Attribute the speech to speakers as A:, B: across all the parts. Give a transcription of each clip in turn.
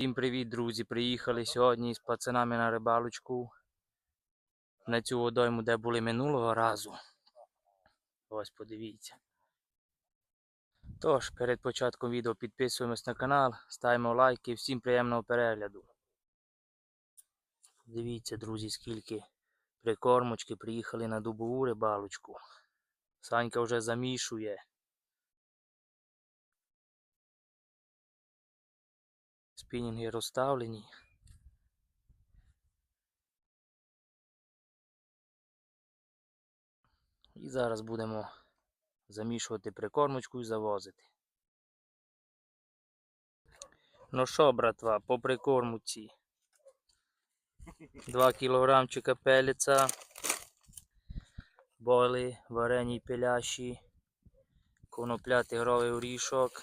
A: Всім привіт, друзі! Приїхали сьогодні з пацанами на рибалочку на цю водойму, де були минулого разу. Ось подивіться. Тож, перед початком відео підписуємось на канал, ставимо лайки, всім приємного перегляду. Дивіться, друзі, скільки прикормочки приїхали на дубову рибалочку. Санька вже замішує. Спінінги розставлені. І зараз будемо замішувати прикормочку і завозити. Ну що, братва, по прикормуці. 2 кілограмчика пеліця, бойли, варені пиляші, конопля тигровий орішок.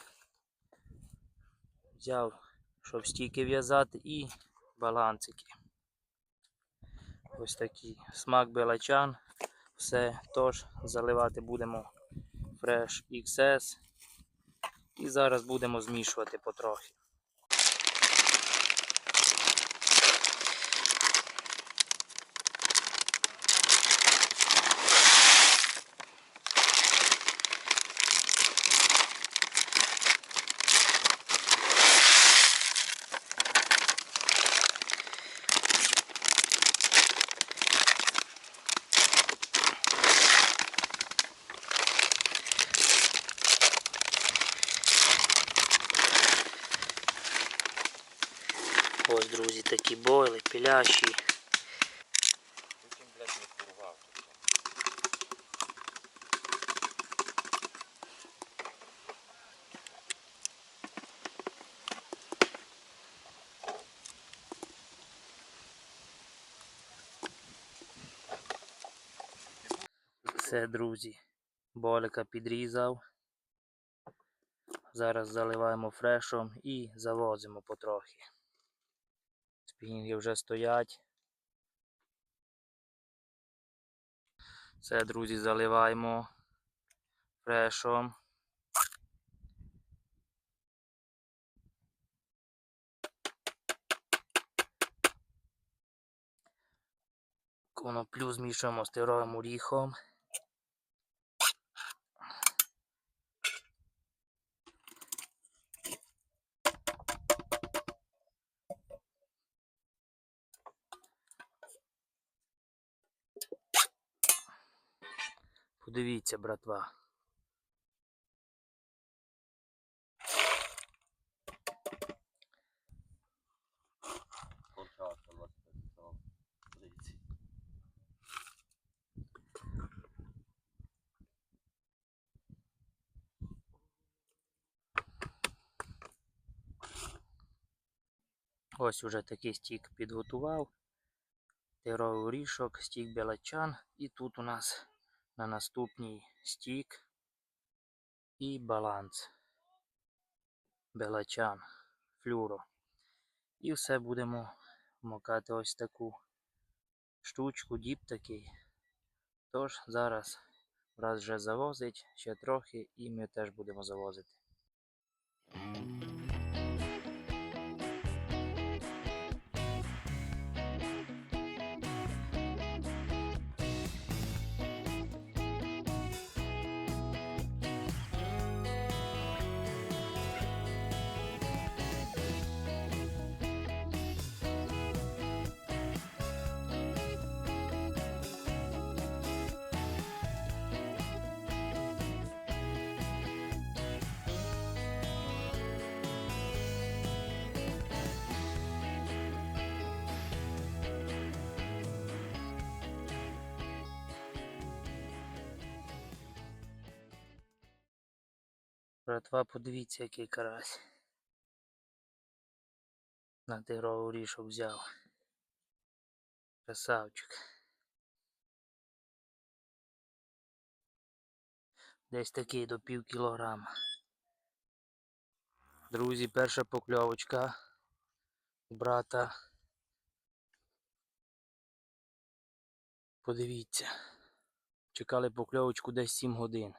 A: Взяв, щоб стійки в'язати і балансики. Ось такий смак белачан. Все тож заливати будемо Fresh XS. І зараз будемо змішувати потрохи. Ось, друзі, такі бойли,
B: порвав.
A: Все, друзі. Болика підрізав. Зараз заливаємо фрешом і завозимо потрохи. Спінінги вже стоять. Все, друзі, заливаємо фрешом. Коноплю змішуємо з тировим оріхом. Подивіться, братва.
B: Кончався 25 часов.
A: Ось уже такий стік підготував. Тигровий орішок, стік белачан. І тут у нас на наступній стік і баланс. Белачан, флюро. І все будемо вмокати ось таку штучку, діп такий. Тож зараз раз вже завозить, ще трохи, і ми теж будемо завозити. Братва, подивіться, який карась. На тигровий орішок взяв. Красавчик. Десь такий до пів кілограма. Друзі, перша покльовочка брата. Подивіться. Чекали покльовочку десь 7 годин.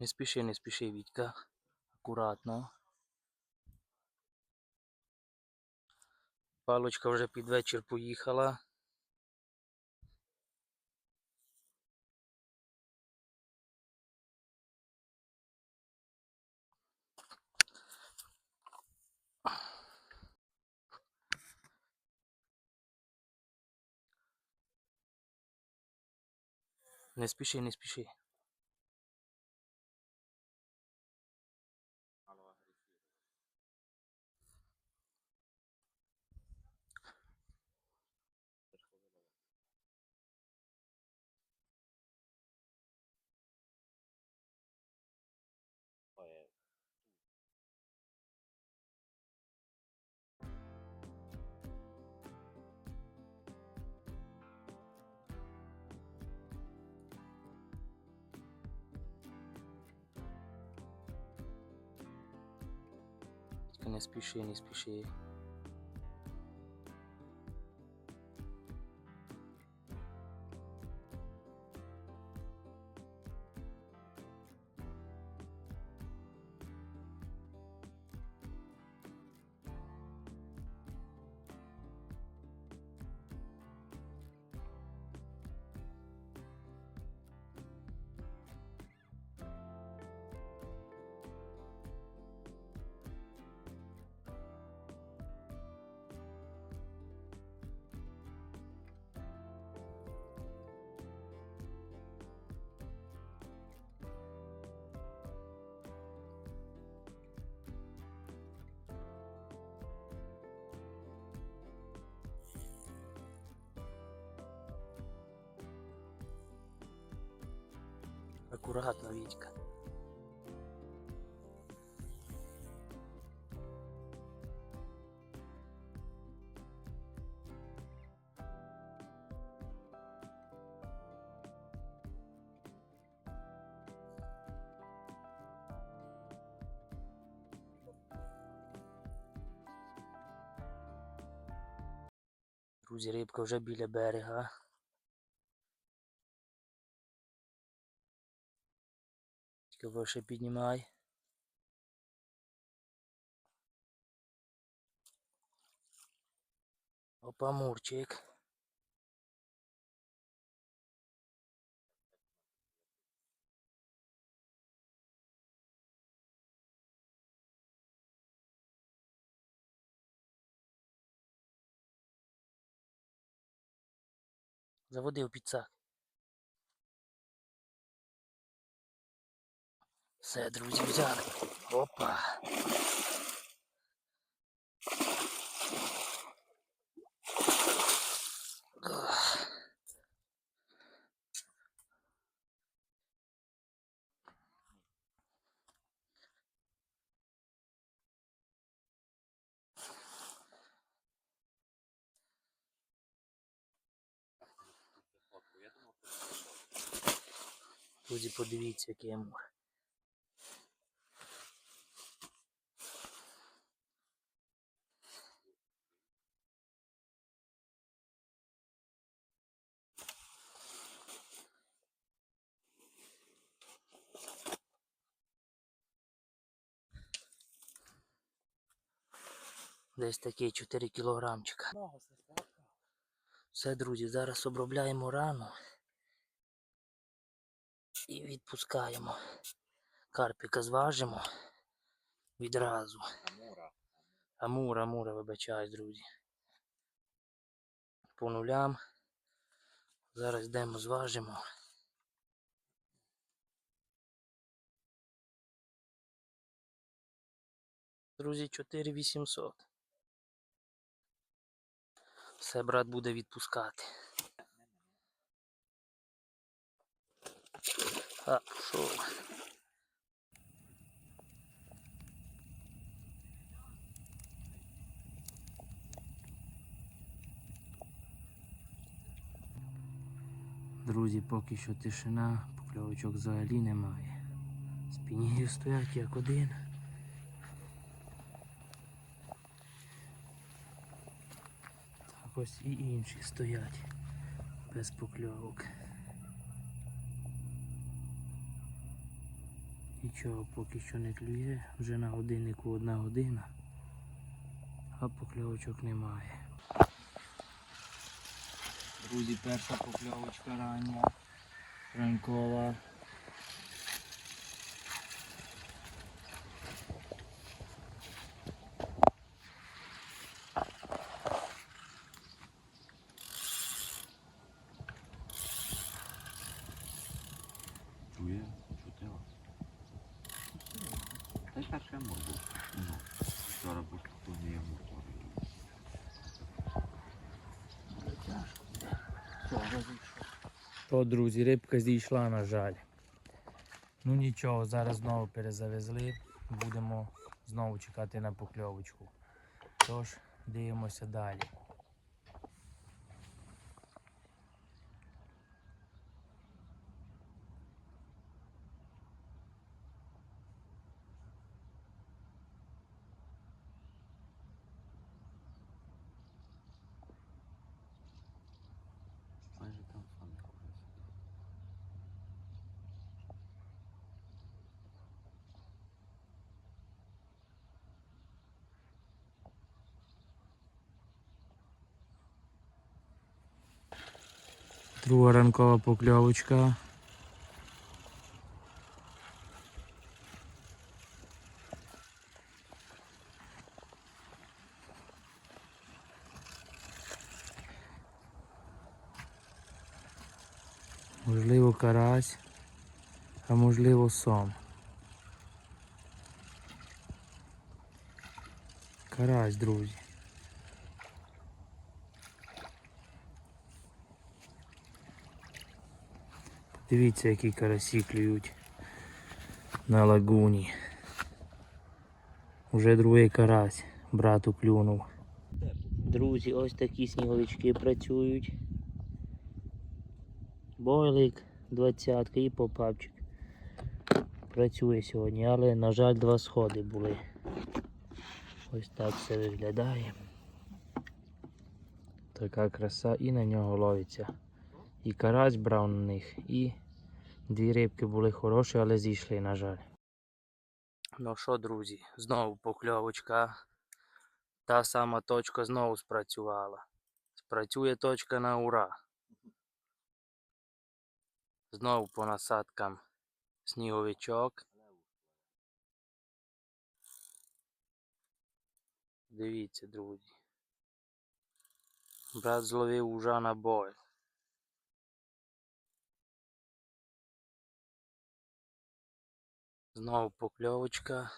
A: Не спіши, не спіши, Вітька. Акуратно. Палочка вже під вечір поїхала. Не спіши, не спіши. Вітька, не Акуратно, Вітька. Друзі, рибка вже біля берега. Тільки вище піднімай. Опа, Мурчик. Заводи у підсак. Все, друзі, взяли. Опа. Друзі, подивіться, який амур. Десь такий 4 кілограмчика. Все, друзі, зараз обробляємо рану і відпускаємо. Карпіка зважимо відразу.
B: Амура.
A: Амур, амура, вибачаюсь, друзі. По нулям. Зараз йдемо, зважимо. Друзі, 4800. Все, брат буде відпускати. А, пішов. Друзі, поки що тишина, покльовочок взагалі немає. Спінігів стоять як один. Так ось і інші стоять без покльовок. Нічого поки що не клює, вже на годиннику одна година, а покльовочок немає. Друзі, перша покльовочка рання, ранкова. То, друзі, рибка зійшла, на жаль. Ну нічого, зараз знову перезавезли. Будемо знову чекати на покльовочку. Тож, дивимося далі. Друга ранкова покльовочка. Можливо, карась, а можливо сом. Карась, друзі. Дивіться, які карасі клюють на лагуні. Уже другий карась брату клюнув. Друзі, ось такі сніговички працюють. Бойлик, двадцятка і попапчик. Працює сьогодні, але, на жаль, два сходи були. Ось так все виглядає. Така краса і на нього ловиться. І карась брав на них, і дві рибки були хороші, але зійшли, на жаль. Ну що, друзі, знову покльовочка. Та сама точка знову спрацювала. Спрацює точка на ура. Знову по насадкам сніговичок. Дивіться, друзі. Брат зловив ужа на бой. Знову покльовочка.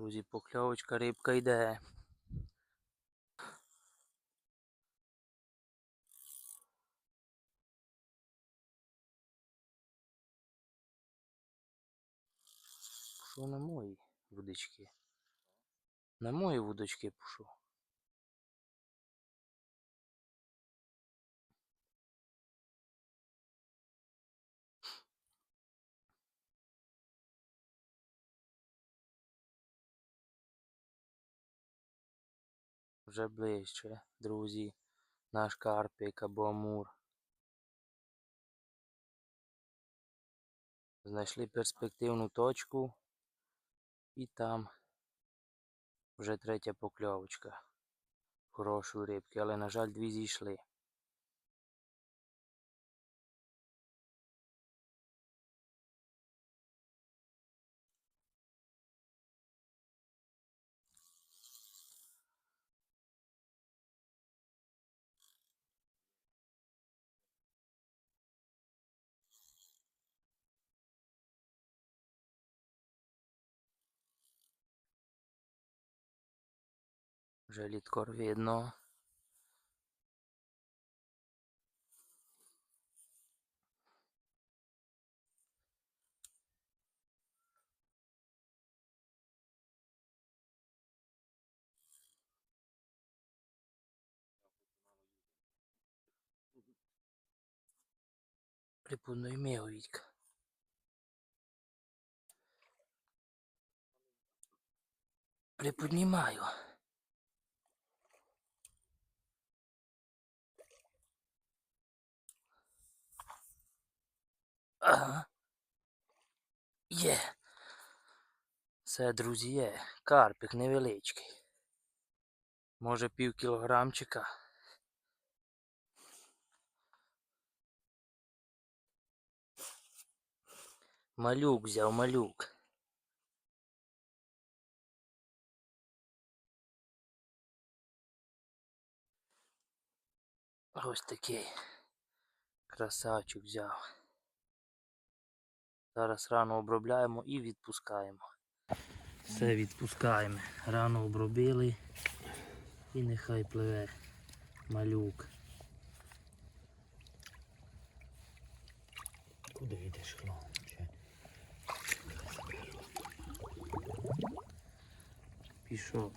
A: Друзі, покльовочка, рибка йде. Пішов на мої вудочки. На мої вудочки пішов. Вже ближче, друзі, наш карпік або амур. Знайшли перспективну точку і там вже третя покльовочка. Хорошої рибки, але, на жаль, дві зійшли. Вже літкор видно. Припудно ім'я Вітька. Приподнімаю. Ага. Є. Це, друзі, є. Карпик невеличкий. Може пів кілограмчика. Малюк взяв, малюк. Ось такий красавчик взяв. Зараз рано обробляємо і відпускаємо. Все відпускаємо. Рано обробили і нехай пливе малюк.
B: Куди йдеш, хлопче?
A: Пішов.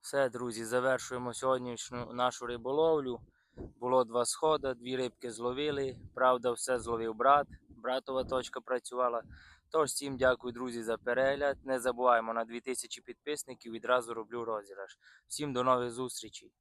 A: Все, друзі, завершуємо сьогоднішню нашу риболовлю. Було два сходи, дві рибки зловили. Правда, все зловив брат. Братова точка працювала. Тож всім дякую, друзі, за перегляд. Не забуваємо на 2000 підписників. Відразу роблю розіграш. Всім до нових зустрічей.